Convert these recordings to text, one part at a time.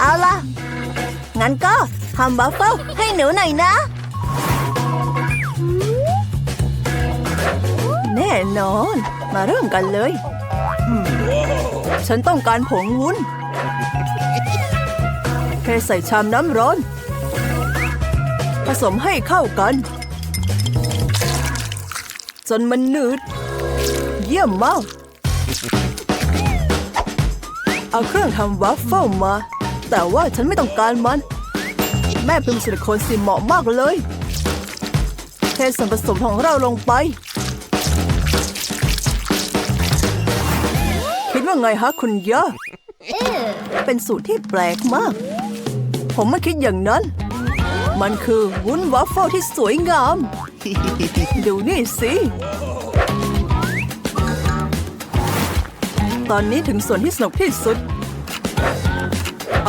เอาล่ะ งั้นก็ทำบัฟเฟิลให้หนูหน่อยนะ แน่นอน มาเริ่มกันเลย ฉันต้องการผงวุ้นเทใส่ชามน้ำร้อน ผสมให้เข้ากัน จนมันหนืด เยี่ยมมากเอาเครื่องทำวัฟเฟิลมา แต่ว่าฉันไม่ต้องการมัน แม่พิมพ์ซิลิโคนสีเหมาะมากเลยเทส่วนผสมของเราลงไป คิดว่าไงฮะคุณย่าเป็นสูตรที่แปลกมาก ผมไม่คิดอย่างนั้น มันคือวุ้นวัฟเฟิลที่สวยงาม ดูนี่สิ ตอนนี้ถึงส่วนที่สนุกที่สุด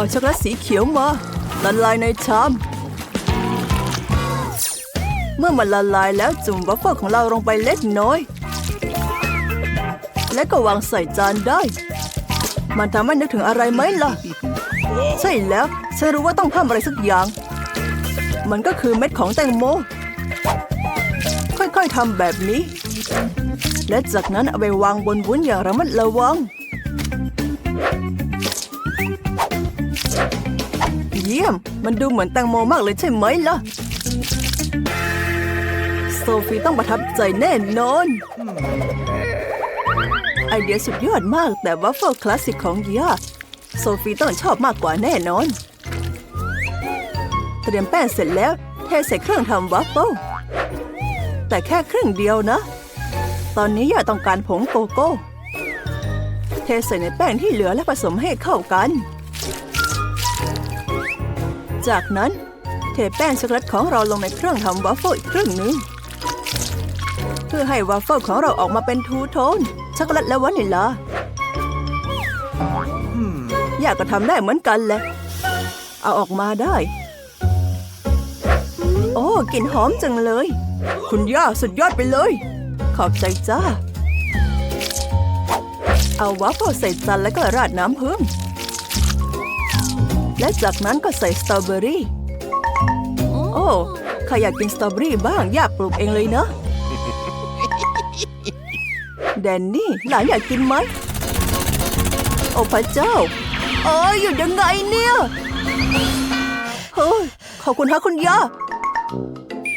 เอาช็อกโกแลตสีเขียวมาละลายในชาม เมื่อมันละลายแล้วจุ่มวัฟเฟิลของเราลงไปเล็กน้อย และก็วางใส่จานได้ มันทำให้นึกถึงอะไรไหมล่ะ ใช่แล้วฉันรู้ว่าต้องเพิ่มอะไรสักอย่าง มันก็คือเม็ดของแตงโม ค่อยๆทำแบบนี้ และจากนั้นเอาไปวางบนวุ้นอย่างระมัดระวัง ยี่ยม มันดูเหมือนแตงโมมากเลยใช่ไหมล่ะ โซฟีต้องประทับใจแน่นอน ไอเดียสุดยอดมากแต่วัฟเฟิลคลาสสิกของย่าโซฟีต้องชอบมากกว่าแน่นอน เตรียมแป้งเสร็จแล้ว เทใส่เครื่องทำวัฟเฟิลแต่แค่ครึ่งเดียวนะ ตอนนี้ย่าต้องการผงโกโก้ เทใส่ในแป้งที่เหลือและผสมให้เข้ากัน จากนั้น เทแป้งช็อกโกแลตของเราลงในเครื่องทำวัฟเฟิลอีกครึ่งหนึงเพื่อให้วัฟเฟิลของเราออกมาเป็นทูโทนช็อกโกแลตและวานิลลาอยากก็ทำได้เหมือนกันแหละ เอาออกมาได้ โอ้กลิ่นหอมจังเลย คุณย่าสุดยอดไปเลย ขอบใจจ้า เอาวัฟเฟิลใส่จานแล้วก็ราดน้ำผึ้ง และจากนั้นก็ใส่สตรอเบอรี่ โอ้ใครอยากกินสตรอเบอรี่บ้างอยากปลูกเองเลยเนอะแดนนี่หลานอยากกินไหม โอ้พระเจ้าเอ้ยอยู่ยังไงเนี่ยเฮ้ยขอบคุณฮะคุณย่า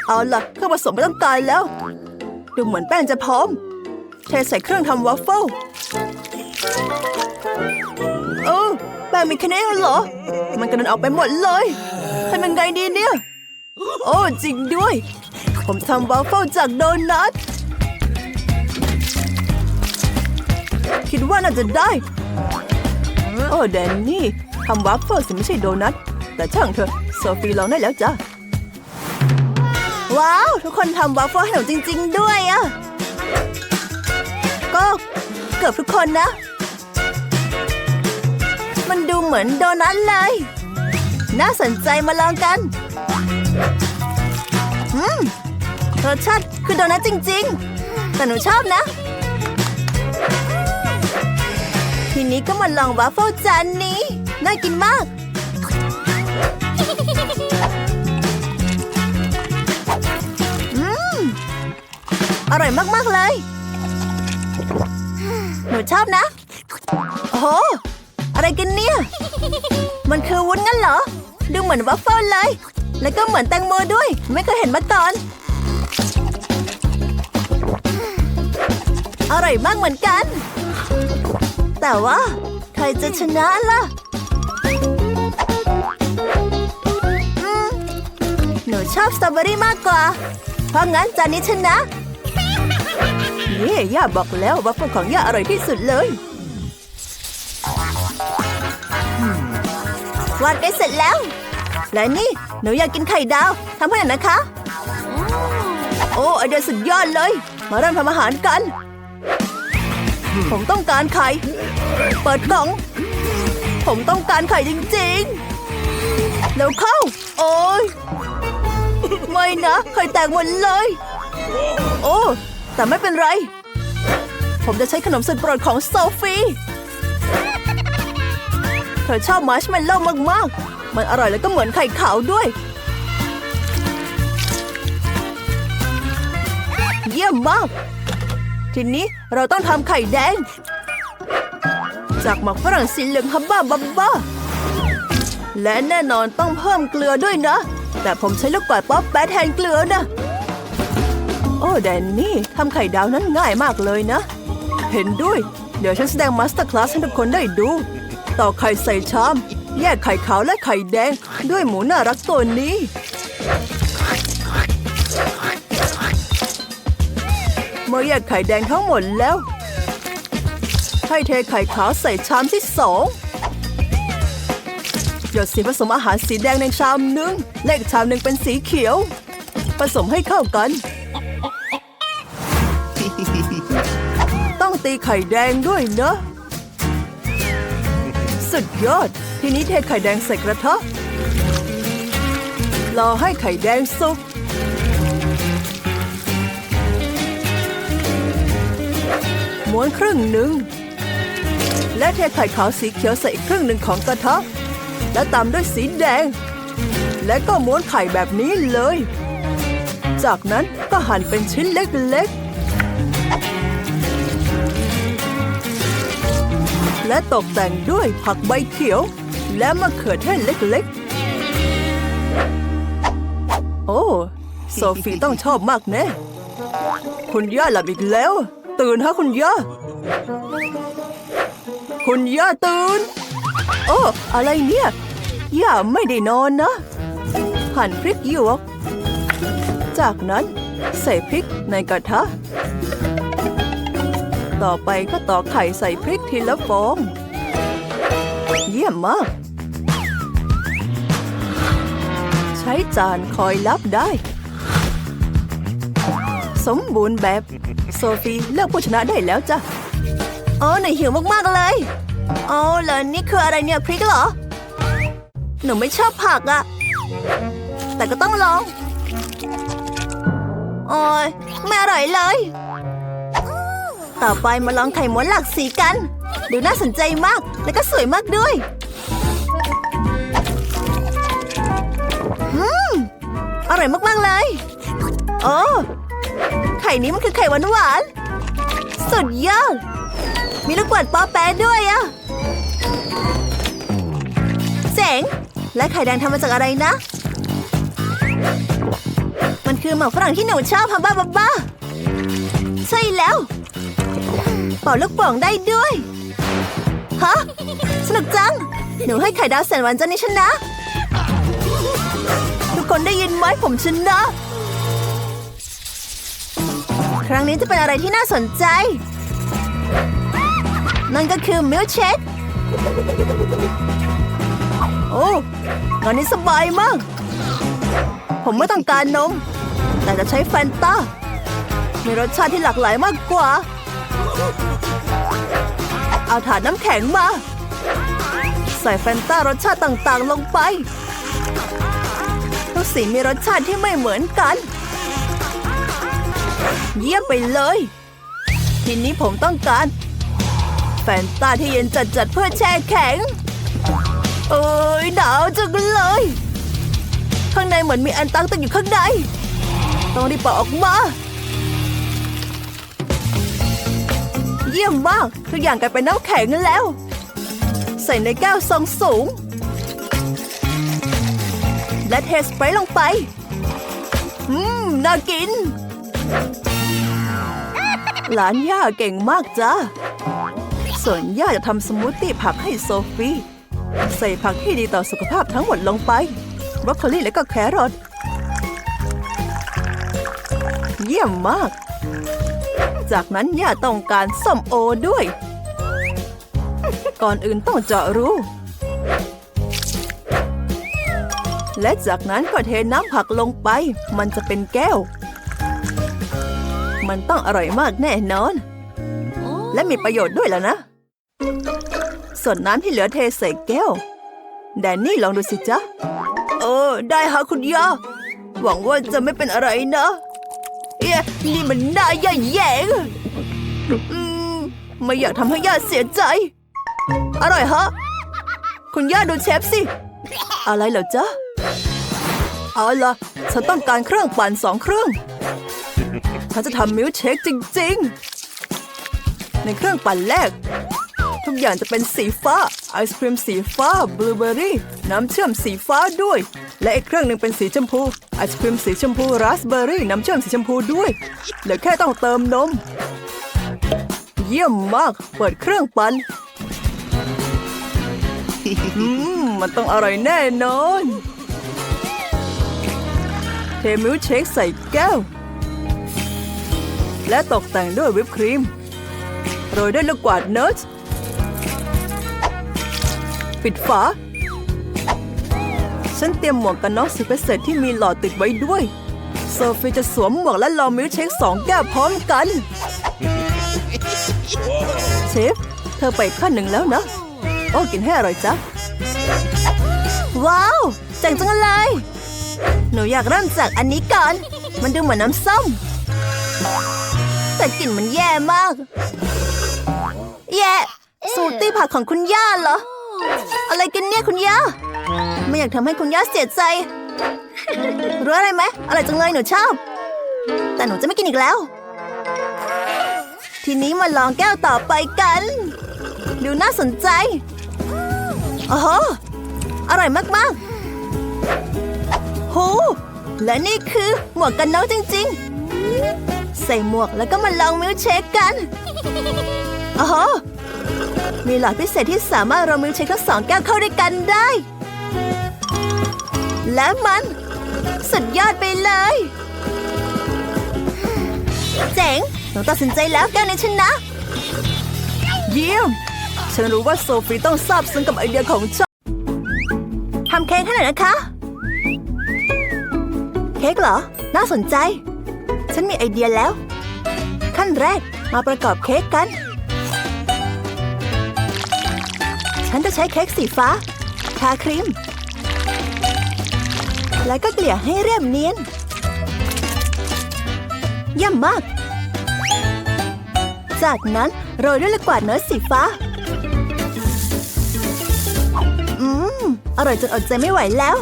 เอาล่ะเครื่องผสมไม่ต้องการแล้ว ดูเหมือนแป้งจะพร้อม เทใส่เครื่องทำวัฟเฟิลเออแป้งมีแค่นี้เหรอ มันกระเด็นออกไปหมดเลยทำยังไงดีเนี่ย โอ้จริงด้วย ผมทำวัฟเฟิลจากโดนัท คิดว่าน่าจะได้ โอ้แดนนี่ทำวัฟเฟิลสิไม่ใช่โดนัท แต่ช่างเถอะโซฟีลองได้แล้วจ้ะ ว้าว ทุกคนทำวัฟเฟิลให้หนูจริง ๆ ด้วยอะก็เกือบทุกคนนะ มันดูเหมือนโดนัทเลย น่าสนใจมาลองกันอืมรสชาติคือโดนัทจริง ๆ แต่หนูชอบนะ ทีนี้ก็มาลองวัฟเฟิลจานนี้ น่ากินมาก อืม อร่อยมาก ๆ เลย หนูชอบนะ โอ้ อะไรกันเนี่ย มันคือวุ้นงั้นเหรอ ดูเหมือนวัฟเฟิลเลย แล้วก็เหมือนแตงโมด้วย ไม่เคยเห็นมาก่อน อร่อยมากเหมือนกัน แต่ว่าใครจะชนะล่ะหนูชอบสตรอเบอรี่มากกว่า เพราะงั้นจานนี้ชนะเย่ย่าบอกแล้ววัฟเฟิลของย่าอร่อยที่สุดเลย วาดไปเสร็จแล้ว และนี่หนูอยากกินไข่ดาวทำให้หน่อยนะคะ โอ้ไอเดียสุดยอดเลย มาเริ่มทำอาหารกัน ผมต้องการไข่ เปิดกล่อง ผมต้องการไข่จริงๆ แล้วเข้า โอ้ยไม่นะ ไข่แตกหมดเลย โอ้ แต่ไม่เป็นไร ผมจะใช้ขนมสุดโปรดของโซฟี เธอชอบมาร์ชเมลโล่มากๆ มันอร่อยแล้วก็เหมือนไข่ขาวด้วย เยี่ยมมาก ทีนี้เราต้องทำไข่แดง จากหมักฝรั่งสีเหลืองฮับบ้าบับบ้า และแน่นอนต้องเพิ่มเกลือด้วยนะ แต่ผมใช้ลูกกวาดป๊อปแปะแทนเกลือนะ โอ้แดนนี่ทำไข่ดาวนั้นง่ายมากเลยนะ เห็นด้วย เดี๋ยวฉันแสดงมาสเตอร์คลาสให้ทุกคนได้ดู ต่อกไข่ใส่ชาม แยกไข่ขาวและไข่แดง ด้วยหมูน่ารักตัวนี้ เมื่อแยกไข่แดงทั้งหมดแล้ว ให้เทไข่ขาวใส่ชามที่สองหยดสีผสมอาหารสีแดงในชามหนึ่งและอีกชามหนึ่งเป็นสีเขียว ผสมให้เข้ากัน ต้องตีไข่แดงด้วยเนอะ สุดยอด ทีนี้เทไข่แดงใส่กระทะ รอให้ไข่แดงสุก ม้วนครึ่งหนึ่ง และเทไข่ขาวสีเขียวใส่อีกครึ่งหนึ่งของกระทะ และตามด้วยสีแดง และก็ม้วนไข่แบบนี้เลย จากนั้นก็หั่นเป็นชิ้นเล็กๆ และตกแต่งด้วยผักใบเขียว และมะเขือเทศเล็กๆ โอ้ โซฟีต้องชอบมากแน่ คุณย่าหลับอีกแล้ว ตื่นฮะคุณย่า คุณย่าตื่น โอ้ อะไรเนี่ย ย่าไม่ได้นอนนะหั่นพริกหยวก จากนั้นใส่พริกในกระทะ ต่อไปก็ตอกไข่ใส่พริกทีละฟอง เยี่ยมมาก ใช้จานคอยรับได้ สมบูรณ์แบบ โซฟีเลือกผู้ชนะได้แล้วจ้ะอ๋อหนูหิวมากๆเลยอ๋อแล้วนี่คืออะไรเนี่ยพริกเหรอ หนูไม่ชอบผักอะแต่ก็ต้องลองโอ้ยไม่อร่อยเลย ต่อไปมาลองไข่ม้วนหลากสีกัน ดูน่าสนใจมากและก็สวยมากด้วยอืมอร่อยมากๆเลยโอ้ไข่นี้มันคือไข่หวานหวานๆสุดยอดมีลูกกวาดป๊อแป๊ด้วยอะเจ๋งและไข่แดงทำมาจากอะไรนะ มันคือหมากฝรั่งที่หนูชอบฮะบ้าบ้าใช่แล้ว เป่าลูกโป่องได้ด้วย ฮะ สนุกจัง หนูให้ไข่ดาวแสนหวานจันนี่ชนะ ทุกคนได้ยินไหมผมชนะ ครั้งนี้จะเป็นอะไรที่น่าสนใจ นั่นก็คือมิลค์เชคโอ้งานนี้สบายมาก ผมไม่ต้องการนม แต่จะใช้แฟนตามีรสชาติที่หลากหลายมากกว่า เอาถาดน้ำแข็งมา ใส่แฟนตารสชาติต่างๆลงไป ทุกสีมีรสชาติที่ไม่เหมือนกัน เยี่ยมไปเลย ทีนี้ผมต้องการ แฟนตาที่เย็นจัดๆเพื่อแช่แข็งเอ้ยหนาวจังเลย ข้างในเหมือนมีอันตังตั้งอยู่ข้างใน ต้องรีบเปิดออกมา เยี่ยมมาก ทุกอย่างกลายเป็นน้ำแข็งแล้ว ใส่ในแก้วทรงสูง และเทสไปร์ลงไป อืม น่ากิน หลานย่าเก่งมากจ้าส่วนย่าจะทำสมูทตี้ผักให้โซฟีใส่ผักที่ดีต่อสุขภาพทั้งหมดลงไปบรอกโคลีและก็แครอทเยี่ยมมาก จากนั้นย่าต้องการส้มโอด้วย ก่อนอื่นต้องเจาะรูและจากนั้นก็เทน้ำผักลงไป มันจะเป็นแก้ว มันต้องอร่อยมากแน่นอน และมีประโยชน์ด้วยแล้วนะ ส่วนน้ำที่เหลือเทใส่แก้ว แดนนี่ลองดูสิจ๊ะ เออ ได้ค่ะคุณย่า หวังว่าจะไม่เป็นอะไรนะ เอ๊ะนี่มันน่าย่าแย่งอืมไม่อยากทำให้ย่าเสียใจ อร่อยฮะ คุณย่าดูเชฟสิ อะไรเหรอจ๊ะ เอาล่ะ ฉันต้องการเครื่องปั่นสองเครื่อง ฉันจะทำมิลค์เชคจริง ๆ ในเครื่องปั่นแรก อย่างจะเป็นสีฟ้า ไอศครีมสีฟ้าบลูเบอร์รี่ น้ำเชื่อมสีฟ้าด้วย และอีกเครื่องหนึ่งเป็นสีชมพู ไอศครีมสีชมพูราสเบอร์รี่ น้ำเชื่อมสีชมพูด้วย เหลือแค่ต้องเติมนม เยี่ยมมาก เปิดเครื่องปั่นมันต้องอร่อยแน่นอน เทมิลเชคใส่แก้ว และตกแต่งด้วยวิปครีม โรยด้วยลูกกวาดเนิร์ ปิดฝา ฉันเตรียมหมวกกันน็อกสีพิเศษที่มีหลอดติดไว้ด้วย โซฟีจะสวมหมวกและลองมิลค์เชคสองแก้วพร้อมกัน เชฟ เธอไปอีกขั้นหนึ่งแล้วนะ โอ้กินให้อร่อยจ้ะ ว้าวเจ๋งจังเลย หนูอยากเริ่มจากอันนี้ก่อน มันดูเหมือนน้ำส้ม แต่กลิ่นมันแย่มาก แย่สูตรตี้ผักของคุณย่าเหรอ อะไรกันเนี่ยคุณย่าไม่อยากทำให้คุณย่าเสียใจ รู้อะไรไหมอร่อยจังเลยหนูชอบ แต่หนูจะไม่กินอีกแล้ว ทีนี้มาลองแก้วต่อไปกัน ดูน่าสนใจโอ้โหอร่อยมากๆโหและนี่คือหมวกกันน็อกจริง ๆ ใส่หมวกแล้วก็มาลองมิลค์เชคกันโอ้โห มีหลอดพิเศษที่สามารถรวมมิลเชคทั้งสองแก้วเข้าด้วยกันได้ และมัน สุดยอดไปเลย เจ๋งหนูตัดสินใจแล้วแก้วในี้ชนะ เยี่ยม ฉันรู้ว่าโซฟีต้องซาบซึ้งกับไอเดียของฉันทำเค้กให้หน่อยนะคะ เค้กเหรอ น่าสนใจ ฉันมีไอเดียแล้ว ขั้นแรกมาประกอบเค้กกัน ฉันจะใช้เค้กสีฟ้า ทาครีม แล้วก็เกลี่ยให้เรียบเนียนเยี่ยมมาก จากนั้นโรยด้วยลูกกวาดเนื้อสีฟ้า อืม อร่อยจนอดใจไม่ไหวแล้ว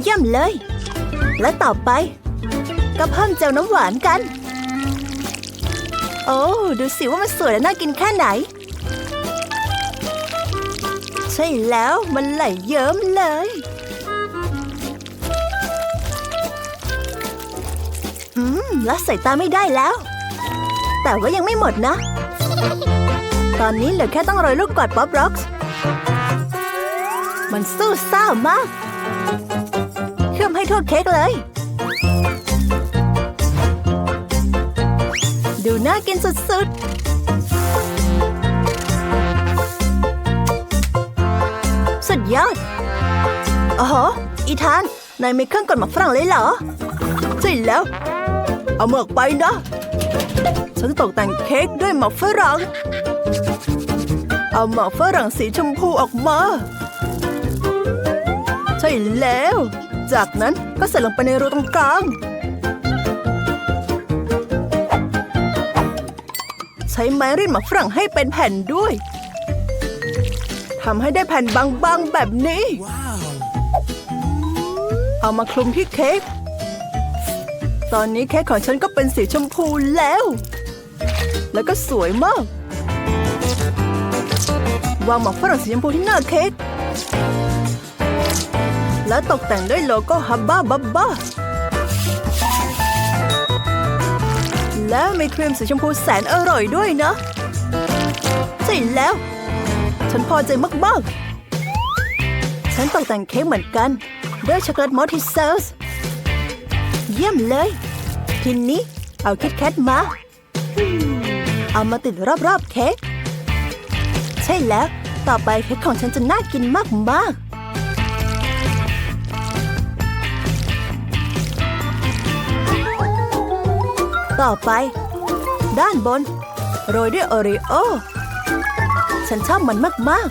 เยี่ยมเลย และต่อไป ก็เพิ่มเจลน้ำหวานกัน โอ้ ดูสิว่ามันสวยและน่ากินแค่ไหน ช่แล้วมันไหลเยิ้มเลย อืมละสายตาไม่ได้แล้ว แต่ว่ายังไม่หมดนะ ตอนนี้เหลือแค่ต้องโรยลูกกวาดป๊อปร็อกส์มันสู้ซ่ามากเคลือบให้ทั่วเค้กเลย ดูน่ากินสุดๆ ยอดโอ้โหอีธาน นายมีเครื่องกดหมักฝรั่งเลยเหรอใช่แล้ว เอาหมวกไปนะ ฉันตกแต่งเค้กด้วยหมากฝรั่ง เอาหมากฝรั่งสีชมพูออกมา ใช่แล้ว จากนั้นก็ใส่ลงไปในรูตรงกลาง ใช้ไม้รีดหมากฝรั่งให้เป็นแผ่นด้วย ทำให้ได้แผ่นบางๆแบบนี้ เอามาคลุมที่เค้ก ตอนนี้เค้กของฉันก็เป็นสีชมพูแล้ว แล้วก็สวยมาก วางหมอกฝรั่งสีชมพูที่หน้าเค้ก แล้วตกแต่งด้วยโลโก้ฮับบ้าบับบ้าแล้วมีครีมสีชมพูแสนอร่อยด้วยนะ ใช่แล้ว ฉันพอใจมากๆ ฉันตกแต่งเค้กเหมือนกัน ด้วยช็อกโกแลตมอสที่เซลส์เยี่ยมเลย ทีนี้เอาคิดแคทมา เอามาติดรอบๆเค้กใช่แล้ว ต่อไปเค้กของฉันจะน่ากินมากๆต่อไป ด้านบน โรยด้วยโอรีโอ ฉันชอบมันมาก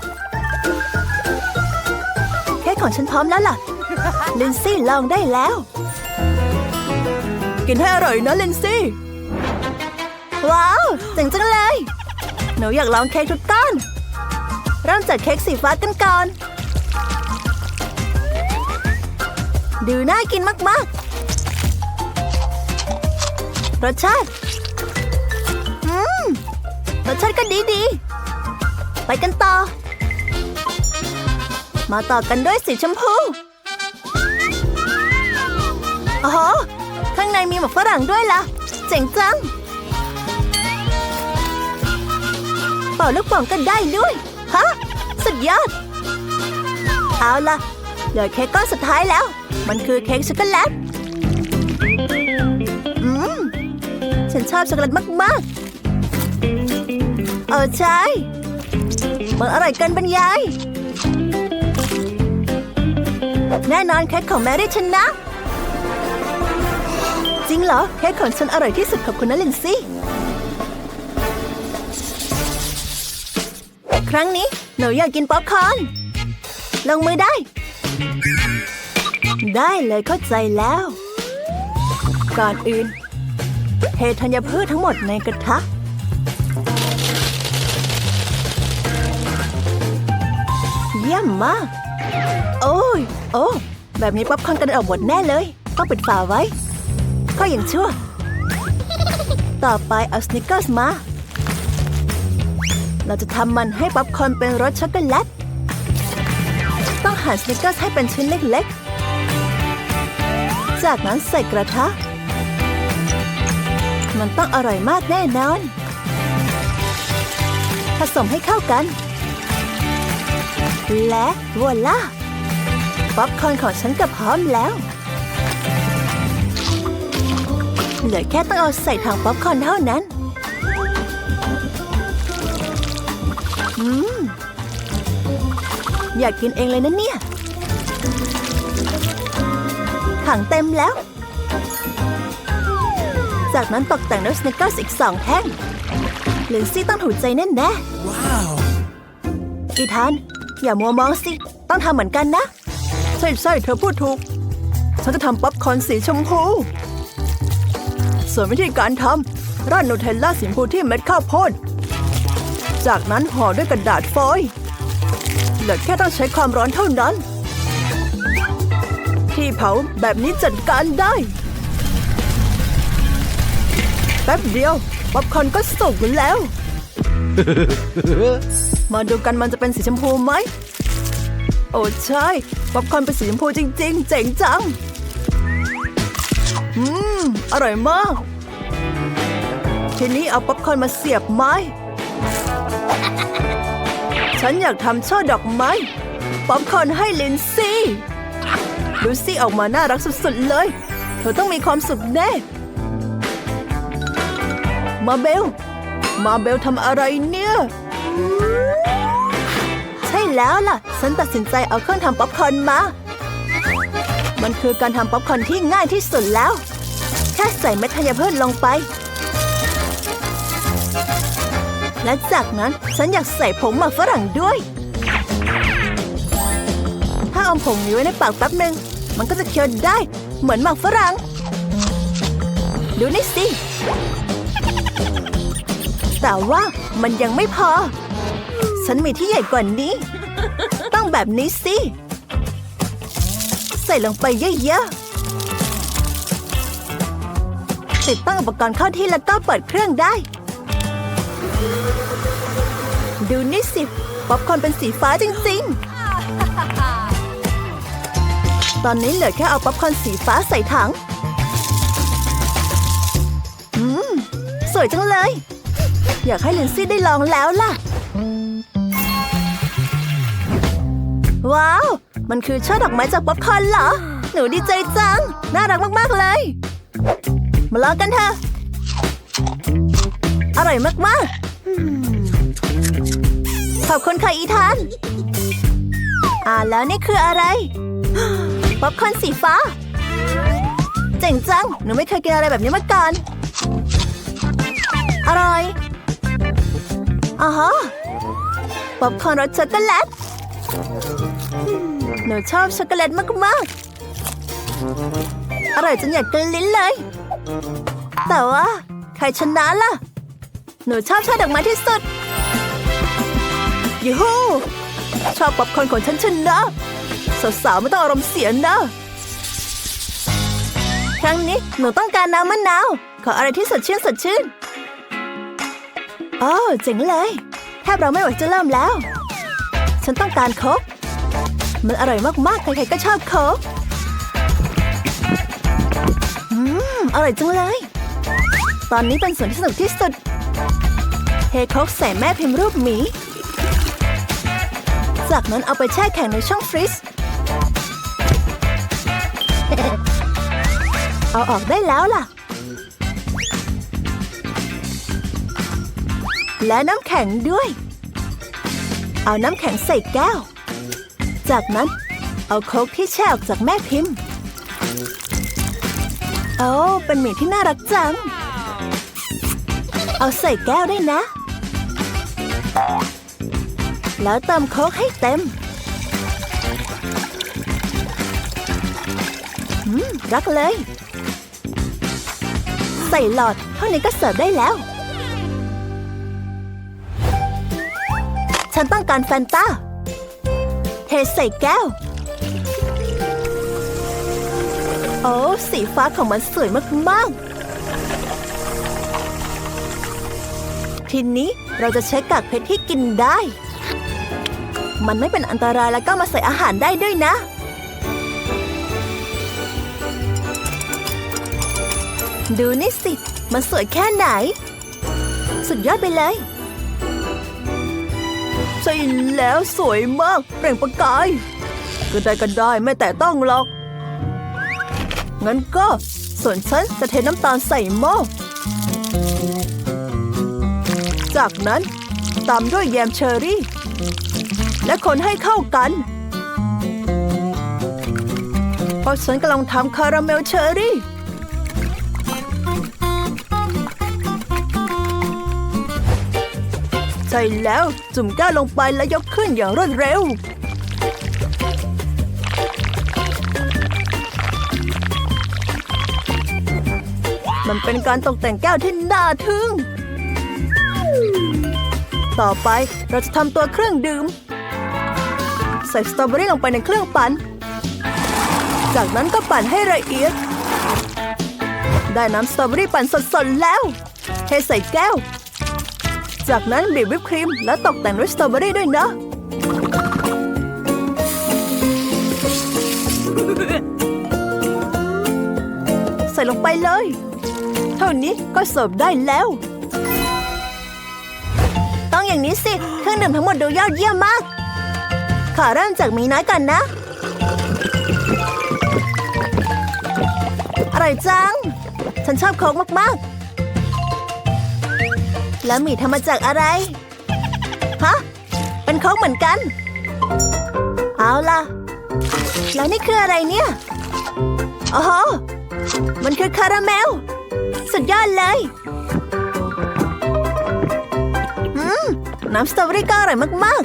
ๆเค้กของฉันพร้อมแล้วล่ะ ลินซี่ลองได้แล้ว กินให้อร่อยนะลินซี่ ว้าวเจ๋งจังเลย หนูอยากลองเค้กทุกก้อนเริ่มจากเค้กสีฟ้ากันก่อน ดูน่ากินมากๆ รสชาติ อืม รสชาติก็ดีดีๆ ไปกันต่อ มาต่อกันด้วยสีชมพูโอ้โหข้างในมีหมกฝรั่งด้วยล่ะ เจ๋งจัง เป่าลูกป่องกันได้ด้วย ฮะ สุดยอด เอาละเหลือเค้กก้อนสุดท้ายแล้ว มันคือเค้กช็อกโกแลต อืม ฉันชอบช็อกโกแลตมาก ๆ เออใช่ มันอร่อยเกินบรรยาย แน่นอนเค้กของแมรี่ชนะ จริงเหรอเค้กของฉันอร่อยที่สุดขอบคุณนะลินซี่ครั้งนี้หนูอยากกินป๊อปคอร์นลงมือได้ ได้เลยเข้าใจแล้ว ก่อนอื่นเทธัญพืชทั้งหมดในกระทะ มมาก โอ้ย โอ้ แบบนี้ป๊อปคอร์นกระเด็นออกหมดแน่เลย ต้องปิดฝาไว้ ก็ยังชั่ว ต่อไปเอาสนิกเกอร์สมา เราจะทำมันให้ป๊อปคอร์นเป็นรสช็อกโกแลต ต้องหั่นสนิกเกอร์สให้เป็นชิ้นเล็กๆ จากนั้นใส่กระทะ มันต้องอร่อยมากแน่นอน ผสมให้เข้ากัน และวอลล่าป๊อปคอร์นของฉันก็พร้อมแล้ว เหลือแค่ต้องเอาใส่ถังป๊อปคอร์นเท่านั้น อืม อยากกินเองเลยนะเนี่ย ถังเต็มแล้ว จากนั้นตกแต่งด้วยสเนคเกอร์สอีกสองแท่งลินซี่ต้องถูกใจแน่แน่ๆอีธาน อย่ามัวมองสิ ต้องทำเหมือนกันนะ ใช่ใช่เธอพูดถูก ฉันจะทำป๊อปคอร์นสีชมพู ส่วนวิธีการทำราดนูเทลล่าสีชมพูที่เม็ดข้าวโพด จากนั้นห่อด้วยกระดาษฟอยล์เหลือแค่ต้องใช้ความร้อนเท่านั้น ที่เผาแบบนี้จัดการได้ แป๊บเดียวป๊อปคอร์นก็สุกแล้ว มาดูกันมันจะเป็นสีชมพูไหม โอ้ใช่ป๊อปคอร์นเป็นสีชมพูจริง ๆ เจ๋งจัง อืม อร่อยมาก ทีนี้เอาป๊อปคอร์นมาเสียบไม้ ฉันอยากทำช่อดอกไม้ ป๊อปคอร์นให้ลินซี่ลูซี่ออกมาน่ารักสุดๆเลย เธอต้องมีความสุขแน่ มาเบล มาเบลทำอะไรเนี่ย ใช่แล้วล่ะ ฉันตัดสินใจเอาเครื่องทำป๊อปคอร์นมา มันคือการทำป๊อปคอร์นที่ง่ายที่สุดแล้ว แค่ใส่เม็ดธัญพืชลงไป และจากนั้นฉันอยากใส่ผงหมักฝรั่งด้วย ถ้าเอาผงนี้ไว้ในปากแป๊บหนึ่งมันก็จะเคี้ยวได้เหมือนหมักฝรั่ง ดูนี่สิแต่ว่ามันยังไม่พอ ฉันมีที่ใหญ่กว่านี้ ต้องแบบนี้สิ ใส่ลงไปเยอะๆ ติดตั้งอุปกรณ์เข้าที่แล้วก็เปิดเครื่องได้ ดูนี่สิ ป๊อปคอนเป็นสีฟ้าจริงๆ ตอนนี้เหลือแค่เอาป๊อปคอนสีฟ้าใส่ถัง อืม สวยจังเลย อยากให้ลินซี่ได้ลองแล้วล่ะ ว้าว มันคือช่อดอกไม้จากป๊อปคอร์นเหรอ หนูดีใจจัง น่ารักมากๆเลย มาลองกันเถอะ อร่อยมากๆ ขอบคุณค่ะอีธาน อ่าแล้วนี่คืออะไร ป๊อปคอร์นสีฟ้า เจ๋งจัง หนูไม่เคยกินอะไรแบบนี้มาก่อน อร่อยอ๋อฮะป๊อปคอร์นรสช็อกโกแลต หนูชอบช็อกโกแลตมากๆ อร่อยจนอยากกลืนลิ้นเลย แต่ว่า ใครชนะล่ะ หนูชอบช่อดอกไม้ที่สุด ยูฮูชอบป๊อปคอนของฉันชนะสาวๆไม่ต้องอารมณ์เสียนะ ครั้งนี้หนูต้องการน้ำมะนาว ขออะไรที่สดชื่นสดชื่นโอ้เจ๋งเลย แทบเราไม่ไหวจะเริ่มแล้ว ฉันต้องการค้ก มันอร่อยมากๆ ใครๆก็ชอบโค้กอืม อร่อยจังเลย ตอนนี้เป็นส่วนที่สนุกที่สุดเทโคกใส่แม่พิมพ์รูปหมี จากนั้นเอาไปแช่แข็งในช่องฟรีซ เอาออกได้แล้วล่ะ และน้ำแข็งด้วย เอาน้ำแข็งใส่แก้ว จากนั้น เอาโค้กที่แช่ออกจากแม่พิมพ์ โอ้เป็นหมีที่น่ารักจัง เอาใส่แก้วได้นะ แล้วเติมโค้กให้เต็มอืมรักเลย ใส่หลอดเท่านี้ก็เสิร์ฟได้แล้ว ฉันต้องการแฟนตา เทใส่แก้ว โอ้สีฟ้าของมันสวยมากๆ ทีนี้เราจะใช้กากเพชรที่กินได้ มันไม่เป็นอันตรายแล้วก็มาใส่อาหารได้ด้วยนะดูนี่สิ มันสวยแค่ไหน สุดยอดไปเลย ช่แล้วสวยมากเปล่งประกาย ก็ได้ก็ได้ไม่แต่ต้องหรอก งั้นก็ส่วนฉันจะเทน้ำตาลใส่หม้อ จากนั้นตามด้วยแยมเชอรี่ และคนให้เข้ากัน เพราะฉันกำลังทำคาราเมลเชอรี่ ใช่แล้วจุ่มแก้วลงไปและยกขึ้นอย่างรวดเร็ว มันเป็นการตกแต่งแก้วที่น่าทึ่ง ต่อไปเราจะทำตัวเครื่องดื่ม ใส่สตรอเบอรี่ลงไปในเครื่องปั่น จากนั้นก็ปั่นให้ละเอียด ได้น้ำสตรอเบอรี่ปั่นสดๆแล้วเทใส่แก้ว จากนั้นบีบวิปครีม แล้วตกแต่งด้วยสตรอเบอรี่ด้วยนะ ใส่ลงไปเลย เท่านี้ก็เสิร์ฟได้แล้ว ต้องอย่างนี้สิ เครื่องดื่มทั้งหมดดูยอดเยี่ยมมาก ขอเริ่มจากมีน้อยก่อนนะ อร่อยจัง ฉันชอบโค้กมากๆ แล้วหมี่ทำมาจากอะไร ฮะ เป็นโค้กเหมือนกัน เอาล่ะ แล้วนี่คืออะไรเนี่ยโอ้โหมันคือคาราเมล สุดยอดเลยอืมน้ำสตรอเบอรี่ก็อร่อยมาก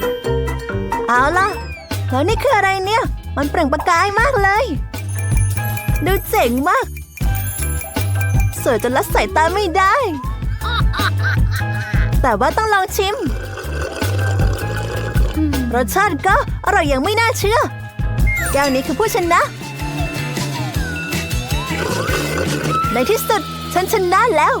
ๆ เอาล่ะ แล้วนี่คืออะไรเนี่ย มันเปล่งประกายมากเลย ดูเจ๋งมาก สวยจนละสายตาไม่ได้ แต่ว่าต้องลองชิมอืมรสชาติก็อร่อยอย่างไม่น่าเชื่อ แก้วนี้คือผู้ชนะ ในที่สุดฉันชนะแล้ว